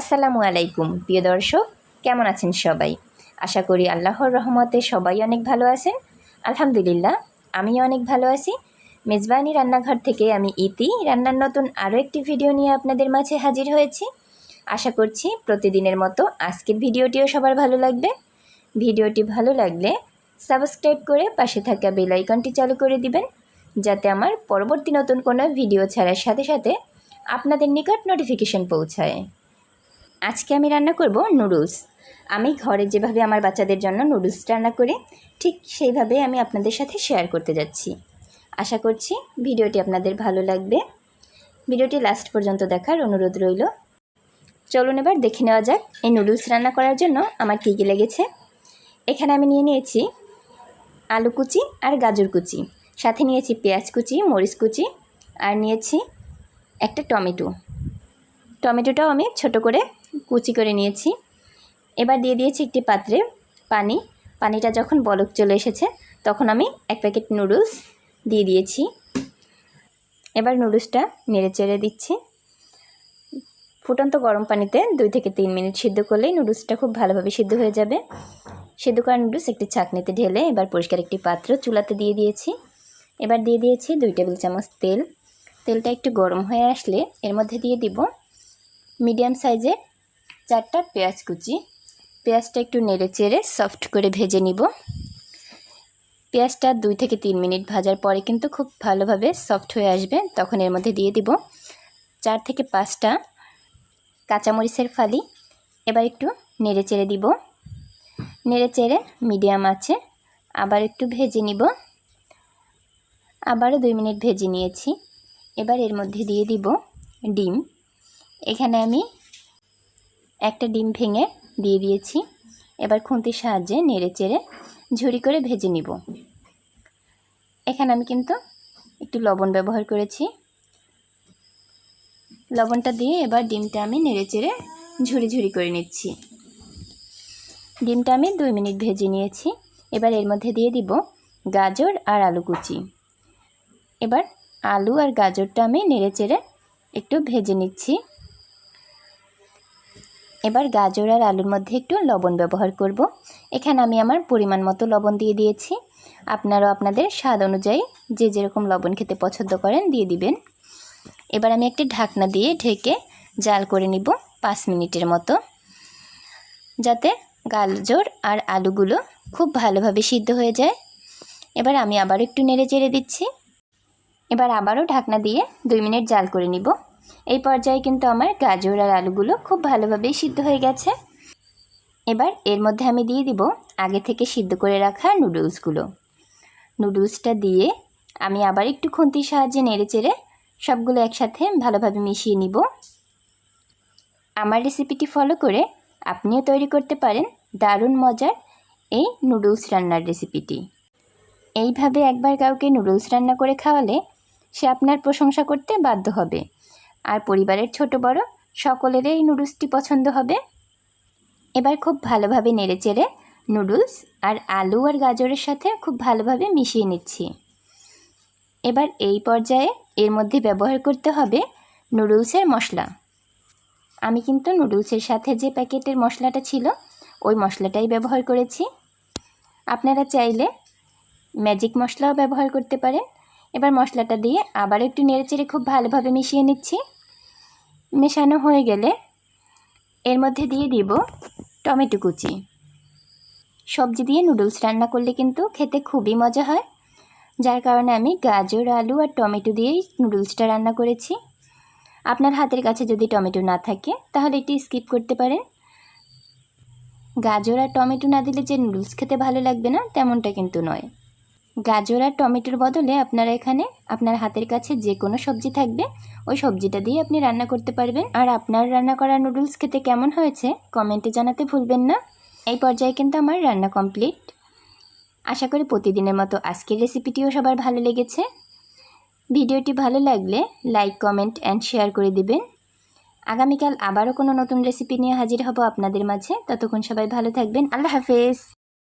আসসালামু আলাইকুম, প্রিয় দর্শক, কেমন আছেন সবাই? আশা করি আল্লাহর রহমতে সবাই অনেক ভালো আছেন। আলহামদুলিল্লাহ, আমিও অনেক ভালো আছি। মেজবানি রান্নাঘর থেকে আমি ইতি রান্নার নতুন আরও একটি ভিডিও নিয়ে আপনাদের মাঝে হাজির হয়েছি। আশা করছি প্রতিদিনের মতো আজকের ভিডিওটিও সবার ভালো লাগবে। ভিডিওটি ভালো লাগলে সাবস্ক্রাইব করে পাশে থাকা বেল আইকনটি চালু করে দিবেন, যাতে আমার পরবর্তী নতুন কোনো ভিডিও ছাড়ার সাথে সাথে আপনাদের নিকট নোটিফিকেশন পৌঁছায়। আজকে আমি রান্না করব নুডলস। আমি ঘরে যেভাবে আমার বাচ্চাদের জন্য নুডলস রান্না করি, ঠিক সেইভাবে আমি আপনাদের সাথে শেয়ার করতে যাচ্ছি। আশা করছি ভিডিওটি আপনাদের ভালো লাগবে। ভিডিওটি লাস্ট পর্যন্ত দেখার অনুরোধ রইল। চলুন এবার দেখে নেওয়া যাক এই নুডলস রান্না করার জন্য আমার কী কী লেগেছে। এখানে আমি নিয়ে নিয়েছি আলু কুচি আর গাজর কুচি। সাথে নিয়েছি পেঁয়াজ কুচি, মরিচ কুচি, আর নিয়েছি একটা টমেটো। টমেটোটাও আমি ছোট করে কুচি করে নিয়েছি। এবার দিয়ে দিয়েছি একটি পাত্রে পানি। পানিটা যখন বলক চলে এসেছে, তখন আমি এক প্যাকেট নুডলস দিয়ে দিয়েছি। এবার নুডলসটা নেড়ে চেড়ে দিচ্ছি। ফুটন্ত গরম পানিতে দুই থেকে তিন মিনিট সিদ্ধ করলেই নুডলসটা খুব ভালোভাবে সিদ্ধ হয়ে যাবে। সিদ্ধ করা নুডলস একটি ছাঁকনিতে ঢেলে এবার পরিষ্কার একটি পাত্র চুলাতে দিয়ে দিয়েছি। এবার দিয়ে দিয়েছি দুই টেবিল চামচ তেল। তেলটা একটু গরম হয়ে আসলে এর মধ্যে দিয়ে দিব মিডিয়াম সাইজের চারটা পেঁয়াজ কুচি। পেঁয়াজটা একটু নেড়ে চেড়ে সফট করে ভেজে নিব। পেঁয়াজটা দুই থেকে তিন মিনিট ভাজার পরে কিন্তু খুব ভালোভাবে সফট হয়ে আসবে, তখন এর মধ্যে দিয়ে দিব চার থেকে পাঁচটা কাঁচামরিচের ফালি। এবার একটু নেড়ে চেড়ে দিব। নেড়ে চেড়ে মিডিয়াম আছে, আবার একটু ভেজে নিব। আবারও দুই মিনিট ভেজে নিয়েছি। এবার এর মধ্যে দিয়ে দিব ডিম। এখানে আমি একটা ডিম ভেঙে দিয়ে দিয়েছি। এবার খুন্তির সাহায্যে নেড়ে চেড়ে ঝুরি করে ভেজে নিব। এখানে আমি কিন্তু একটু লবণ ব্যবহার করেছি। লবণটা দিয়ে এবার ডিমটা আমি নেড়ে চেড়ে ঝুরি ঝুরি করে নিচ্ছি। ডিমটা আমি দুই মিনিট ভেজে নিয়েছি। এবার এর মধ্যে দিয়ে দিব গাজর আর আলু কুচি। এবার আলু আর গাজরটা আমি নেড়ে চেড়ে একটু ভেজে নিচ্ছি। এবার গাজর আর আলুর মধ্যে একটু লবণ ব্যবহার করব। এখানে আমি আমার পরিমাণ মতো লবণ দিয়ে দিয়েছি। আপনারাও আপনাদের স্বাদ অনুযায়ী যে যেরকম লবণ খেতে পছন্দ করেন দিয়ে দিবেন। এবার আমি একটি ঢাকনা দিয়ে ঢেকে জাল করে নিব পাঁচ মিনিটের মতো। যাতে গাজর আর আলুগুলো খুব ভালোভাবে সিদ্ধ হয়ে যায়। এবার আমি আবার একটু নেড়ে চেড়ে দিচ্ছি। এবার আবারও ঢাকনা দিয়ে দুই মিনিট জাল করে নিব। এই পর্যায়ে কিন্তু আমার গাজর আর আলুগুলো খুব ভালোভাবেই সিদ্ধ হয়ে গেছে। এবার এর মধ্যে আমি দিয়ে দিব আগে থেকে সিদ্ধ করে রাখা নুডলসগুলো। নুডলসটা দিয়ে আমি আবার একটু খুন্তির সাহায্যে নেড়ে চেড়ে সবগুলো একসাথে ভালোভাবে মিশিয়ে নিব। আমার রেসিপিটি ফলো করে আপনিও তৈরি করতে পারেন দারুণ মজার এই নুডলস রান্নার রেসিপিটি। এইভাবে একবার কাউকে নুডলস রান্না করে খাওয়ালে সে আপনার প্রশংসা করতে বাধ্য হবে। আর পরিবারের ছোট বড় সকলেরই এই নুডলসটি পছন্দ হবে। এবার খুব ভালোভাবে নেড়ে চেড়ে নুডলস আর আলু আর গাজরের সাথে খুব ভালোভাবে মিশিয়ে নিচ্ছি। এবার এই পর্যায়ে এর মধ্যে ব্যবহার করতে হবে নুডলসের মশলা। আমি কিন্তু নুডলসের সাথে যে প্যাকেটের মশলাটা ছিল, ওই মশলাটাই ব্যবহার করেছি। আপনারা চাইলে ম্যাজিক মশলাও ব্যবহার করতে পারেন। এবার মশলাটা দিয়ে আবার একটু নেড়েচেড়ে খুব ভালোভাবে মিশিয়ে নিচ্ছি। মেশানো হয়ে গেলে এর মধ্যে দিয়ে দিব টমেটো কুচি। সবজি দিয়ে নুডলস রান্না করলে কিন্তু খেতে খুবই মজা হয়। যার কারণে আমি গাজর, আলু আর টমেটো দিয়েই নুডলসটা রান্না করেছি। আপনার হাতের কাছে যদি টমেটো না থাকে, তাহলে এটি স্কিপ করতে পারেন। গাজর আর টমেটো না দিলে যে নুডলস খেতে ভালো লাগবে না, তেমনটা কিন্তু নয়। গাজর আর টমেটোর বদলে আপনারা এখানে আপনার হাতের কাছে যে কোনো সবজি থাকবে, ওই সবজিটা দিয়ে আপনি রান্না করতে পারবেন। আর আপনার রান্না করা নুডলস খেতে কেমন হয়েছে কমেন্টে জানাতে ভুলবেন না। এই পর্যায়ে কিন্তু আমার রান্না কমপ্লিট আশা করি প্রতিদিনের মতো আজকের রেসিপিটিও সবার ভালো লেগেছে। ভিডিওটি ভালো লাগলে লাইক কমেন্ট অ্যান্ড শেয়ার করে দিবেন। আগামীকাল আবারও কোনো নতুন রেসিপি নিয়ে হাজির হব আপনাদের মাঝে। ততক্ষণ সবাই ভালো থাকবেন। আল্লাহ হাফেজ।